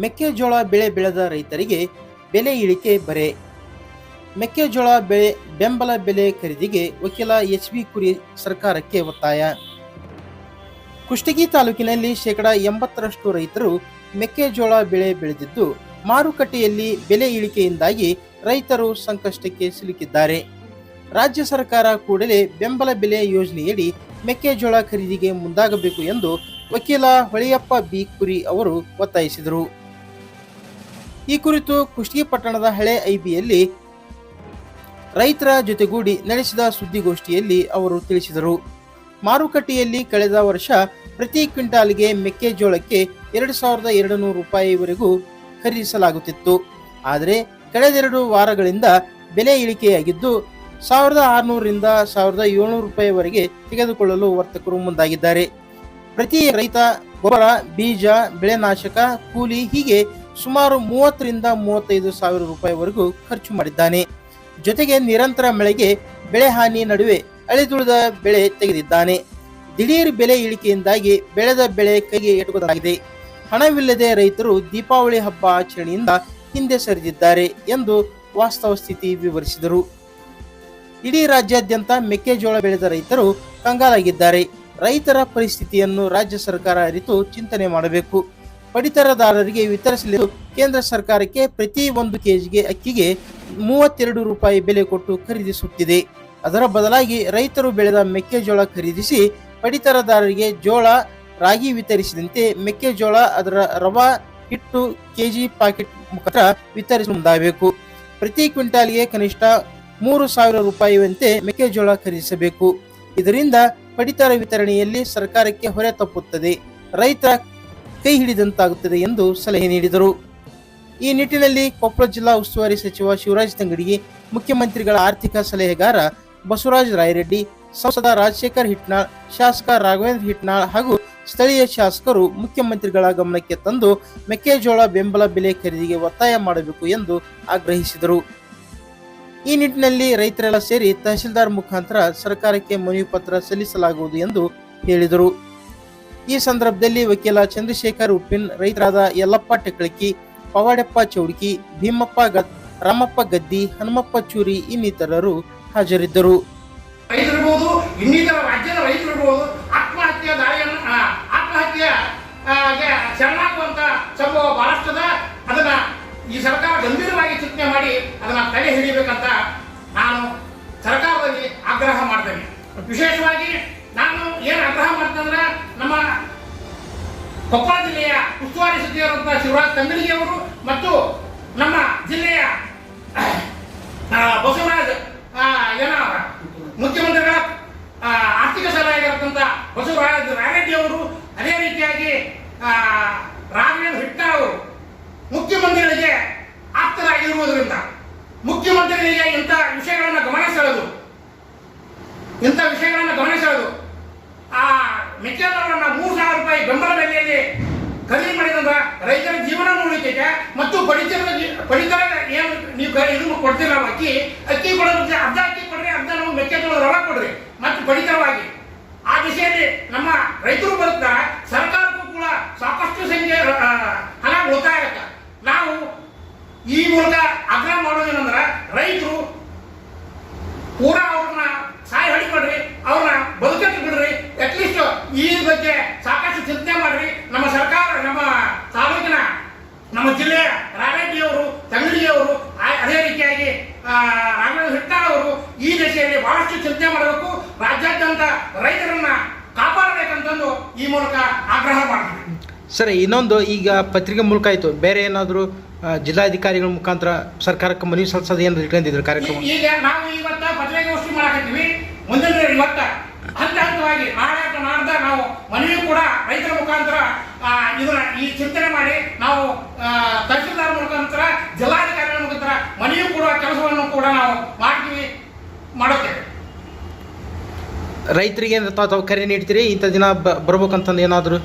ಮೆಕ್ಕೆಜೋಳ ಬೆಳೆ ಬೆಳೆದ ರೈತರಿಗೆ ಬೆಲೆ ಇಳಿಕೆ ಬರೆ. ಮೆಕ್ಕೆಜೋಳ ಬೆಳೆ, ಬೆಂಬಲ ಬೆಲೆ ಖರೀದಿಗೆ ವಕೀಲ ಎಚ್ ಬಿ ಕುರಿ ಸರ್ಕಾರಕ್ಕೆ ಒತ್ತಾಯ. ಕುಷ್ಟಗಿ ತಾಲೂಕಿನಲ್ಲಿ ಶೇಕಡಾ ಎಂಬತ್ತರಷ್ಟು ರೈತರು ಮೆಕ್ಕೆಜೋಳ ಬೆಳೆ ಬೆಳೆದಿದ್ದು, ಮಾರುಕಟ್ಟೆಯಲ್ಲಿ ಬೆಲೆ ಇಳಿಕೆಯಿಂದಾಗಿ ರೈತರು ಸಂಕಷ್ಟಕ್ಕೆ ಸಿಲುಕಿದ್ದಾರೆ. ರಾಜ್ಯ ಸರ್ಕಾರ ಕೂಡಲೇ ಬೆಂಬಲ ಬೆಲೆ ಯೋಜನೆಯಡಿ ಮೆಕ್ಕೆಜೋಳ ಖರೀದಿಗೆ ಮುಂದಾಗಬೇಕು ಎಂದು ವಕೀಲ ಹೊಳೆಯಪ್ಪ ಬಿ ಕುರಿ ಅವರು ಒತ್ತಾಯಿಸಿದರು. ಈ ಕುರಿತು ಕುಷ್ಟಗಿ ಪಟ್ಟಣದ ಹಳೆ ಐಬಿಯಲ್ಲಿ ರೈತರ ಜೊತೆಗೂಡಿ ನಡೆಸಿದ ಸುದ್ದಿಗೋಷ್ಠಿಯಲ್ಲಿ ಅವರು ತಿಳಿಸಿದರು. ಮಾರುಕಟ್ಟೆಯಲ್ಲಿ ಕಳೆದ ವರ್ಷ ಪ್ರತಿ ಕ್ವಿಂಟಾಲ್ಗೆ ಮೆಕ್ಕೆಜೋಳಕ್ಕೆ ಎರಡು ಸಾವಿರದ ಎರಡು ನೂರು ರೂಪಾಯಿವರೆಗೂ ಖರೀದಿಸಲಾಗುತ್ತಿತ್ತು. ಆದರೆ ಕಳೆದೆರಡು ವಾರಗಳಿಂದ ಬೆಲೆ ಇಳಿಕೆಯಾಗಿದ್ದು, ಸಾವಿರದ ಆರುನೂರರಿಂದ ಸಾವಿರದ ಏಳ್ನೂರು ರೂಪಾಯಿವರೆಗೆ ತೆಗೆದುಕೊಳ್ಳಲು ವರ್ತಕರು ಮುಂದಾಗಿದ್ದಾರೆ. ಪ್ರತಿ ರೈತ ಗೊಬ್ಬರ, ಬೀಜ ಬೆಳೆನಾಶಕ ಕೂಲಿ ಹೀಗೆ ಸುಮಾರು ಮೂವತ್ತರಿಂದ ಮೂವತ್ತೈದು ಸಾವಿರ ರೂಪಾಯಿವರೆಗೂ ಖರ್ಚು ಮಾಡಿದ್ದಾನೆ. ಜೊತೆಗೆ ನಿರಂತರ ಮಳೆಗೆ ಬೆಳೆ ಹಾನಿ ನಡುವೆ ಅಳಿದುಳಿದ ಬೆಳೆ ತೆಗೆದಿದ್ದಾನೆ. ದಿಢೀರ್ ಬೆಲೆ ಇಳಿಕೆಯಿಂದಾಗಿ ಬೆಳೆದ ಬೆಳೆ ಕೈಗೆ ಎಟುಕಲಾಗಿದೆ ಹಣವಿಲ್ಲದೆ ರೈತರು ದೀಪಾವಳಿ ಹಬ್ಬ ಆಚರಣೆಯಿಂದ ಹಿಂದೆ ಸರಿದಿದ್ದಾರೆ ಎಂದು ವಾಸ್ತವ ಸ್ಥಿತಿ ವಿವರಿಸಿದರು. ಇಡೀ ರಾಜ್ಯಾದ್ಯಂತ ಮೆಕ್ಕೆಜೋಳ ಬೆಳೆದ ರೈತರು ಕಂಗಾಲಾಗಿದ್ದಾರೆ. ರೈತರ ಪರಿಸ್ಥಿತಿಯನ್ನು ರಾಜ್ಯ ಸರ್ಕಾರ ಅರಿತು ಚಿಂತನೆ ಮಾಡಬೇಕು. ಪಡಿತರದಾರರಿಗೆ ವಿತರಿಸಲು ಕೇಂದ್ರ ಸರ್ಕಾರಕ್ಕೆ ಪ್ರತಿ ಒಂದು ಕೆಜಿಗೆ ಅಕ್ಕಿಗೆ ಮೂವತ್ತೆರಡು ರೂಪಾಯಿ ಬೆಲೆ ಕೊಟ್ಟು ಖರೀದಿಸುತ್ತಿದೆ. ಅದರ ಬದಲಾಗಿ ರೈತರು ಬೆಳೆದ ಮೆಕ್ಕೆಜೋಳ ಖರೀದಿಸಿ ಪಡಿತರದಾರರಿಗೆ ಜೋಳ, ರಾಗಿ ವಿತರಿಸಿದಂತೆ ಮೆಕ್ಕೆಜೋಳ ಅದರ ರವಾ ಹಿಟ್ಟು ಕೆಜಿ ಪಾಕೆಟ್ ಮುಖಾಂತರ ವಿತರಿಸ ಮುಂದಾಗಬೇಕು ಪ್ರತಿ ಕ್ವಿಂಟಾಲ್ಗೆ ಕನಿಷ್ಠ ಮೂರು ಸಾವಿರ ರೂಪಾಯಿಯಂತೆ ಮೆಕ್ಕೆಜೋಳ ಖರೀದಿಸಬೇಕು. ಇದರಿಂದ ಪಡಿತರ ವಿತರಣೆಯಲ್ಲಿ ಸರ್ಕಾರಕ್ಕೆ ಹೊರೆ ತಪ್ಪುತ್ತದೆ. ರೈತರ ಕೈ ಹಿಡಿದಂತಾಗುತ್ತದೆ ಎಂದು ಸಲಹೆ ನೀಡಿದರು. ಈ ನಿಟ್ಟಿನಲ್ಲಿ ಕೊಪ್ಪಳ ಜಿಲ್ಲಾ ಉಸ್ತುವಾರಿ ಸಚಿವ ಶಿವರಾಜ್ ತಂಗಡಿಗೆ ಮುಖ್ಯಮಂತ್ರಿಗಳ ಆರ್ಥಿಕ ಸಲಹೆಗಾರ ಬಸವರಾಜ ರಾಯರೆಡ್ಡಿ, ಸಂಸದ ರಾಜಶೇಖರ್ ಹಿಟ್ನಾಳ್, ಶಾಸಕ ರಾಘವೇಂದ್ರ ಹಿಟ್ನಾಳ್ ಹಾಗೂ ಸ್ಥಳೀಯ ಶಾಸಕರು ಮುಖ್ಯಮಂತ್ರಿಗಳ ಗಮನಕ್ಕೆ ತಂದು ಮೆಕ್ಕೆಜೋಳ ಬೆಂಬಲ ಬೆಲೆ ಖರೀದಿಗೆ ಒತ್ತಾಯ ಮಾಡಬೇಕು ಎಂದು ಆಗ್ರಹಿಸಿದರು. ಈ ನಿಟ್ಟಿನಲ್ಲಿ ರೈತರೆಲ್ಲ ಸೇರಿ ತಹಶೀಲ್ದಾರ್ ಮುಖಾಂತರ ಸರ್ಕಾರಕ್ಕೆ ಮನವಿ ಪತ್ರ ಸಲ್ಲಿಸಲಾಗುವುದು ಎಂದು ಹೇಳಿದರು. ಈ ಸಂದರ್ಭದಲ್ಲಿ ವಕೀಲ ಚಂದ್ರಶೇಖರ್ ಉಪ್ಪಿನ್, ರೈತರಾದ ಯಲ್ಲಪ್ಪ ಟೆಕ್ಕಳಕಿ, ಪವಾಡೆಪ್ಪ ಚೌಡ್ಕಿ, ಭೀಮಪ್ಪ ಗದ್, ರಾಮಪ್ಪ ಗದ್ದಿ, ಹನುಮಪ್ಪ ಚೂರಿ ಇನ್ನಿತರರು ಹಾಜರಿದ್ದರು. ಈ ಸರ್ಕಾರ ಗಂಭೀರವಾಗಿ ಚಿಂತನೆ ಮಾಡಿ ಅದನ್ನ ತಡೆ ನಾನು ಸರ್ಕಾರದಲ್ಲಿ ಆಗ್ರಹ ಮಾಡ್ತೇನೆ. ವಿಶೇಷವಾಗಿ ನಾನು ಏನು ಅರ್ಥ ಮಾಡ್ತಂದ್ರೆ ನಮ್ಮ ಕೊಪ್ಪಳ ಜಿಲ್ಲೆಯ ಉಸ್ತುವಾರಿ ಸಚಿವರಾದಂತಹ ಶಿವರಾಜ್ ತಂಗಡಿಗೆ ಅವರು ಮತ್ತು ನಮ್ಮ ಜಿಲ್ಲೆಯ ಆ, ಬಸವರಾಜ್ ಆ, ಏನ ಮುಖ್ಯಮಂತ್ರಿಗಳ ಆ, ಆರ್ಥಿಕ ಸಲಹೆಗಾರದಂತ ಬಸವರಾಜ್ ರಾಯರೆಡ್ಡಿ ಅವರು ಅದೇ ರೀತಿಯಾಗಿ ಆ, ರಾಘವೇಂದ್ರ ಹಿಟ್ನಾಳ್ ಅವರು ಮುಖ್ಯಮಂತ್ರಿಗಳಿಗೆ ಆಪ್ತರಾಗಿರುವುದರಿಂದ ಮುಖ್ಯಮಂತ್ರಿಗಳಿಗೆ ಇಂಥ ವಿಷಯಗಳನ್ನು ಗಮನಿಸೋದು ಇಂಥ ವಿಷಯಗಳನ್ನು ಗಮನಿಸೋದು ಆ ಮೆಕ್ಕೆಜೋಳವನ್ನು ಮೂರು ಸಾವಿರ ರೂಪಾಯಿ ಬೆಂಬಲ ಬೆಲೆಯಲ್ಲಿ ಖರೀದಿ ಮಾಡಿದಂತ ರೈತರ ಜೀವನ ಉಳಿತೈತೆ ಮತ್ತು ಪಡಿತರ ಪಡಿತರ ಏನು ನೀವು ಇದನ್ನು ಕೊಡ್ತೀರ ಅಕ್ಕಿ ಅಕ್ಕಿ ಕೊಡೋದಕ್ಕೆ ಅರ್ಧ ಅಕ್ಕಿ ಕೊಡ್ರಿ, ಅರ್ಧ ನಾವು ಮೆಕ್ಕೆಜೋಳ ರವ ಕೊಡ್ರಿ, ಮತ್ತು ಪಡಿತರವಾಗಿ. ಆ ದಿಶೆಯಲ್ಲಿ ನಮ್ಮ ರೈತರು ಬರುತ್ತಾ ಸರ್ಕಾರಕ್ಕೂ ಕೂಡ ಸಾಕಷ್ಟು ಸಂಖ್ಯೆ ಹಣ ಉಳಿತಾಯ ಆಗತ್ತೆ. ನಾವು ಈ ಮೂಲಕ ಆಗ್ರಹ ಮಾಡೋದೇನಂದ್ರೆ ರೈತರು ಪೂರಾ ಅವ್ರನ್ನ ಸಾಯ ಹೊಡಿಕೊಡ್ರಿ ಅವ್ರನ್ನ ಬದುಕಕ್ಕೆ ಈ ಬಗ್ಗೆ ಸಾಕಷ್ಟು ಚಿಂತೆ ಮಾಡ್ರಿ. ನಮ್ಮ ಸರ್ಕಾರ ನಮ್ಮ ತಾಲೂಕಿನ ನಮ್ಮ ಜಿಲ್ಲೆಯ ತಂಗಡಿಗೆ ಅವರು ಅದೇ ರೀತಿಯಾಗಿ ರಾಘವೇಂದ್ರ ಹಿಟ್ಟಾಳ್ ಅವರು ಈ ದಿಶೆಯಲ್ಲಿ ಬಹಳಷ್ಟು ಚಿಂತೆ ಮಾಡಬೇಕು. ರಾಜ್ಯಾದ್ಯಂತ ರೈತರನ್ನ ಕಾಪಾಡಬೇಕಂತಂದು ಈ ಮೂಲಕ ಆಗ್ರಹ ಮಾಡ್ತೀವಿ. ಸರ್ ಇನ್ನೊಂದು ಈಗ ಪತ್ರಿಕೆ ಮೂಲಕ ಆಯಿತು. ಬೇರೆ ಏನಾದರೂ ಜಿಲ್ಲಾಧಿಕಾರಿಗಳ ಮುಖಾಂತರ ಸರ್ಕಾರಕ್ಕೆ ಮನವಿ ಸಲ್ಲಿಸೋದು ಏನು ಇಟ್ಕೊಂಡಿದ್ರು ಕಾರ್ಯಕ್ರಮ? ಈಗ ನಾವು ಇವತ್ತ ಪತ್ರಿಕಾಗೋಷ್ಠಿ ಮಾಡಕತ್ತೀವಿ. ಮುಂದಿನ ದಿನ ಇವತ್ತ ಹಂತ ಹಂತವಾಗಿ ಅಥವಾ ನಾಡ್ದ ನಾವು ಮನೆಯೂ ಕೂಡ ರೈತರ ಮುಖಾಂತರ ಇದನ್ನ ಈ ಚಿಂತನೆ ಮಾಡಿ ನಾವು ತಹಶೀಲ್ದಾರ್ ಮುಖಾಂತರ, ಜಿಲ್ಲಾಧಿಕಾರಿಗಳ ಮುಖಾಂತರ ಮನೆಯೂ ಕೂಡ ಕೆಲಸವನ್ನು ಕೂಡ ನಾವು ಮಾಡ್ತೀವಿ, ಮಾಡುತ್ತೇವೆ. ರೈತರಿಗೆ ತಾವು ಕರೆ ನೀಡ್ತೀರಿ? ಇಂಥ ದಿನ ಬರ್ಬೇಕಂತಂದು ಏನಾದರೂ?